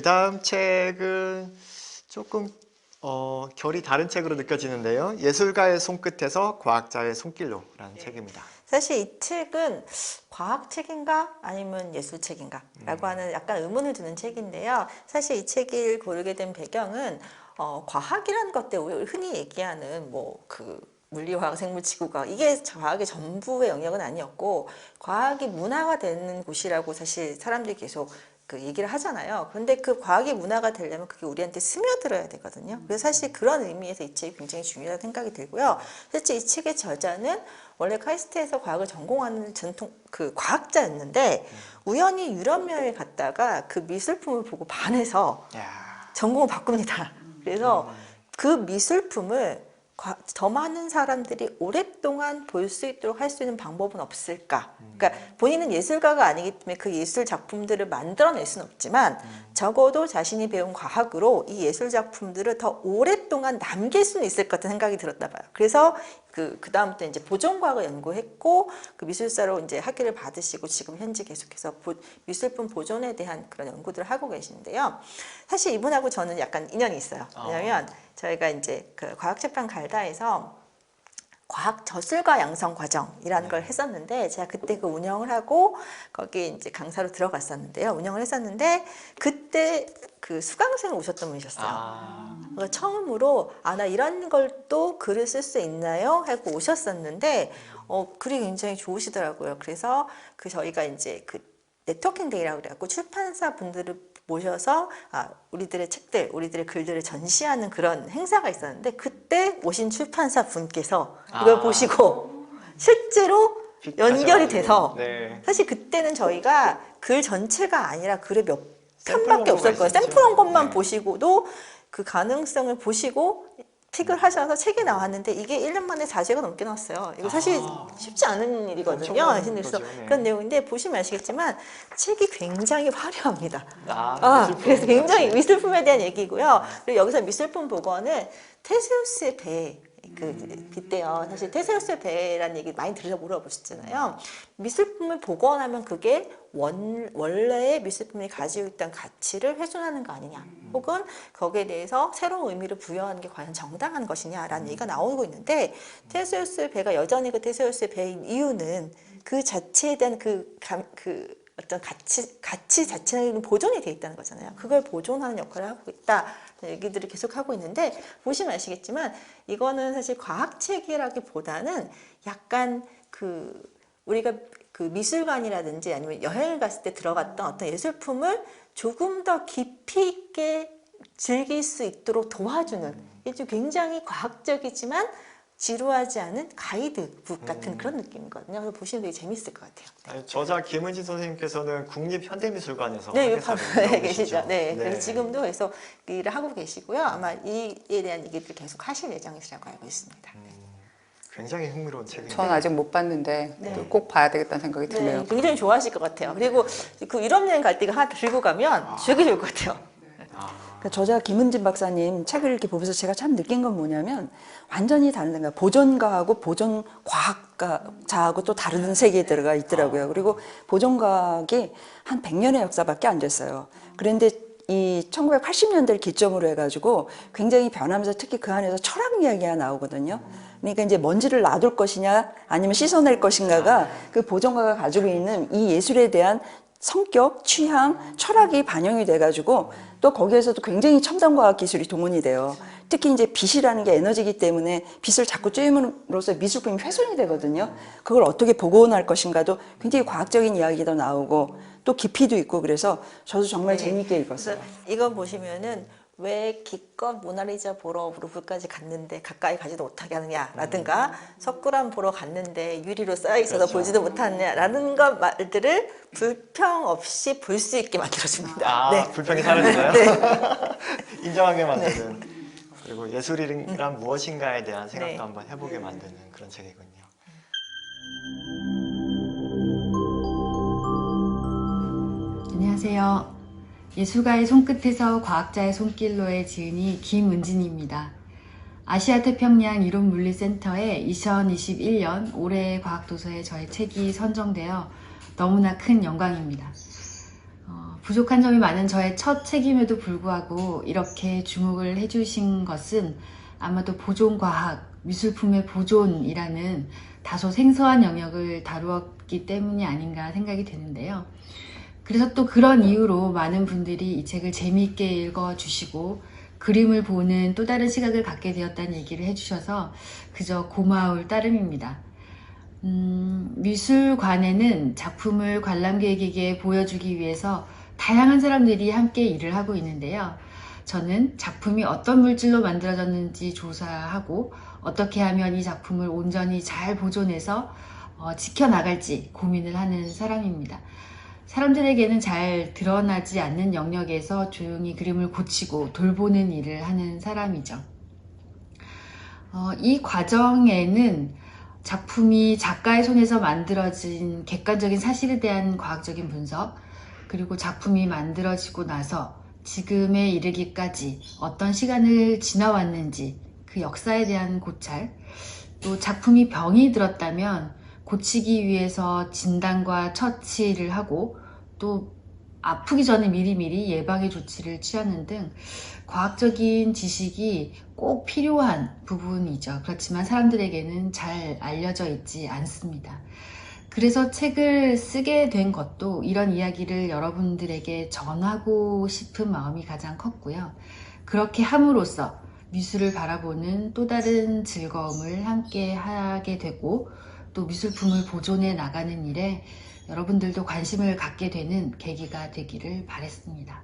그 다음 책은 조금 어, 결이 다른 책으로 느껴지는데요. 예술가의 손끝에서 과학자의 손길로라는 책입니다. 사실 이 책은 과학 책인가 아니면 예술 책인가 라고 하는 약간 의문을 두는 책인데요. 사실 이 책을 고르게 된 배경은 어, 과학이라는 것 때문에 흔히 얘기하는 뭐그 물리화학, 생물지구과학 이게 과학의 전부의 영역은 아니었고 과학이 문화가 되는 곳이라고 사실 사람들이 계속 그 얘기를 하잖아요. 그런데 그 과학이 문화가 되려면 그게 우리한테 스며들어야 되거든요. 그래서 사실 그런 의미에서 이 책이 굉장히 중요하다는 생각이 들고요. 실제 이 책의 저자는 원래 카이스트에서 과학을 전공하는 전통 그 과학자였는데 우연히 유럽 여행을 갔다가 그 미술품을 보고 반해서 야, 전공을 바꿉니다. 그래서 그 미술품을 과- 더 많은 사람들이 오랫동안 볼 수 있도록 할 수 있는 방법은 없을까? 그러니까 본인은 예술가가 아니기 때문에 그 예술 작품들을 만들어낼 수는 없지만 적어도 자신이 배운 과학으로 이 예술 작품들을 더 오랫동안 남길 수는 있을 것 같은 생각이 들었나 봐요. 그래서 그, 그 다음부터 이제 보존과학을 연구했고 그 미술사로 이제 학위를 받으시고 지금 현재 계속해서 보- 미술품 보존에 대한 그런 연구들을 하고 계시는데요. 사실 이분하고 저는 약간 인연이 있어요. 왜냐면 저희가 이제 그 과학책방 갈다에서 과학 저술과 양성 과정이라는 걸 했었는데 제가 그때 그 운영을 하고 거기에 이제 강사로 들어갔었는데요. 운영을 했었는데 그때 그 수강생 오셨던 분이셨어요. 아, 그래서 처음으로 아 나 이런 걸 또 글을 쓸 수 있나요? 하고 오셨었는데 어 글이 굉장히 좋으시더라고요. 그래서 그 저희가 이제 그 네트워킹 데이라고 그래갖고 출판사 분들을 모셔서 아 우리들의 책들, 우리들의 글들을 전시하는 그런 행사가 있었는데 그때 오신 출판사 분께서 이걸 아. 보시고 실제로 연결이 돼서 네. 사실 그때는 저희가 글 전체가 아니라 글의 몇 편밖에 없을 거예요. 있었죠. 샘플 원 것만 네. 보시고도 그 가능성을 보시고 픽을 하셔서 책이 나왔는데 이게 1년 만에 4제가 넘게 나왔어요. 이거 사실 아. 쉽지 않은 일이거든요. 그래서 네. 그런 내용인데 보시면 아시겠지만 책이 굉장히 화려합니다. 아, 아, 그래서 굉장히 같이. 미술품에 대한 얘기고요. 그리고 여기서 미술품 복원은 테세우스의 배. 그 빗대요. 사실 테세우스의 배라는 얘기 많이 들으셔 물어보셨잖아요. 미술품을 복원하면 그게 원, 원래의 미술품이 가지고 있던 가치를 훼손하는 거 아니냐. 혹은 거기에 대해서 새로운 의미를 부여하는 게 과연 정당한 것이냐라는 얘기가 나오고 있는데 테세우스의 배가 여전히 그 테세우스의 배인 이유는 그 자체에 대한 그, 감, 그 어떤 가치, 가치 자체는 보존이 돼 있다는 거잖아요. 그걸 보존하는 역할을 하고 있다. 얘기들을 계속 하고 있는데, 보시면 아시겠지만, 이거는 사실 과학책이라기보다는 약간 그, 우리가 그 미술관이라든지 아니면 여행을 갔을 때 들어갔던 어떤 예술품을 조금 더 깊이 있게 즐길 수 있도록 도와주는, 이게 좀 굉장히 과학적이지만 지루하지 않은 가이드북 같은 그런 느낌이거든요. 그래서 보시면 되게 재밌을 것 같아요. 아니, 저자 김은지 선생님께서는 국립현대미술관에서 네, 바로 하고 계시죠. 네, 그래서 네. 지금도 그래서 일을 하고 계시고요. 아마 이에 대한 얘기를 계속 하실 예정이시라고 알고 있습니다. 굉장히 흥미로운 책입니다. 전 아직 못 봤는데 네. 또꼭 봐야 되겠다는 생각이 드네요. 네, 굉장히 좋아하실 것 같아요. 그리고 그 유럽 여행 갈 때 이거 하나 들고 가면 되게 좋을 것 같아요. 그 저자 김은진 박사님 책을 이렇게 보면서 제가 참 느낀 건 뭐냐면 완전히 다른 데가 보존가하고 보존 과학자하고 또 다른 세계에 들어가 있더라고요. 그리고 보존과학이 한 100년의 역사밖에 안 됐어요. 그런데 이 1980년대를 기점으로 해가지고 굉장히 변하면서 특히 그 안에서 철학 이야기가 나오거든요. 그러니까 이제 먼지를 놔둘 것이냐 아니면 씻어낼 것인가가 그 보존가가 가지고 있는 이 예술에 대한 성격, 취향, 철학이 반영이 돼가지고 또 거기에서도 굉장히 첨단 과학 기술이 동원이 돼요. 특히 이제 빛이라는 게 에너지이기 때문에 빛을 자꾸 쬐임으로써 미술품이 훼손이 되거든요. 그걸 어떻게 복원할 것인가도 굉장히 과학적인 이야기도 나오고 또 깊이도 있고 그래서 저도 정말 네. 재미있게 읽었어요. 이거 보시면은 왜 기껏 모나리자 보러 루브르까지 갔는데 가까이 가지도 못하게 하느냐라든가 석굴암 보러 갔는데 유리로 쌓여 있어서 그렇죠. 보지도 못하느냐라는 것 말들을 불평 없이 볼 수 있게 만들어줍니다. 아, 네. 불평이 사라지나요? 인정하게 만드는 그리고 예술이란 무엇인가에 대한 생각도 네. 한번 해보게 만드는 그런 책이군요. 안녕하세요. 예술가의 손끝에서 과학자의 손길로의 지은이 김은진입니다. 아시아 태평양 이론 물리센터의 2021년 올해의 과학도서에 저의 책이 선정되어 너무나 큰 영광입니다. 어, 부족한 점이 많은 저의 첫 책임에도 불구하고 이렇게 주목을 해주신 것은 아마도 보존과학, 미술품의 보존이라는 다소 생소한 영역을 다루었기 때문이 아닌가 생각이 드는데요. 그래서 또 그런 이유로 많은 분들이 이 책을 재미있게 읽어주시고 그림을 보는 또 다른 시각을 갖게 되었다는 얘기를 해주셔서 그저 고마울 따름입니다. 음, 미술관에는 작품을 관람객에게 보여주기 위해서 다양한 사람들이 함께 일을 하고 있는데요. 저는 작품이 어떤 물질로 만들어졌는지 조사하고 어떻게 하면 이 작품을 온전히 잘 보존해서 어, 지켜나갈지 고민을 하는 사람입니다. 사람들에게는 잘 드러나지 않는 영역에서 조용히 그림을 고치고 돌보는 일을 하는 사람이죠. 어, 이 과정에는 작품이 작가의 손에서 만들어진 객관적인 사실에 대한 과학적인 분석, 그리고 작품이 만들어지고 나서 지금에 이르기까지 어떤 시간을 지나왔는지 그 역사에 대한 고찰, 또 작품이 병이 들었다면 고치기 위해서 진단과 처치를 하고 또 아프기 전에 미리미리 예방의 조치를 취하는 등 과학적인 지식이 꼭 필요한 부분이죠. 그렇지만 사람들에게는 잘 알려져 있지 않습니다. 그래서 책을 쓰게 된 것도 이런 이야기를 여러분들에게 전하고 싶은 마음이 가장 컸고요. 그렇게 함으로써 미술을 바라보는 또 다른 즐거움을 함께 하게 되고 또 미술품을 보존해 나가는 일에 여러분들도 관심을 갖게 되는 계기가 되기를 바랬습니다.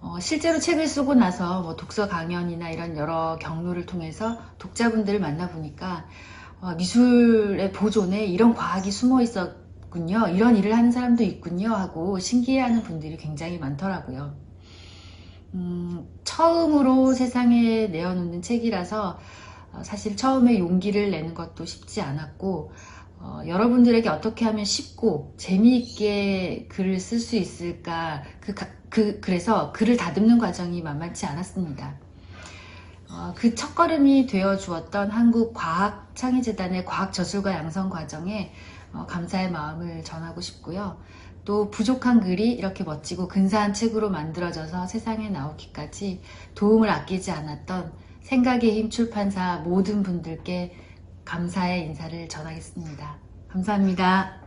어, 실제로 책을 쓰고 나서 뭐 독서 강연이나 이런 여러 경로를 통해서 독자분들을 만나보니까 어, 미술의 보존에 이런 과학이 숨어 있었군요. 이런 일을 하는 사람도 있군요. 하고 신기해하는 분들이 굉장히 많더라고요. 음, 처음으로 세상에 내어놓는 책이라서 어, 사실 처음에 용기를 내는 것도 쉽지 않았고 어, 여러분들에게 어떻게 하면 쉽고 재미있게 글을 쓸 수 있을까 그, 가- 그, 그래서 글을 다듬는 과정이 만만치 않았습니다. 어, 그 첫걸음이 되어 주었던 한국과학창의재단의 과학저술과 양성 과정에 어, 감사의 마음을 전하고 싶고요. 또 부족한 글이 이렇게 멋지고 근사한 책으로 만들어져서 세상에 나오기까지 도움을 아끼지 않았던 생각의 힘 출판사 모든 분들께 감사의 인사를 전하겠습니다. 감사합니다.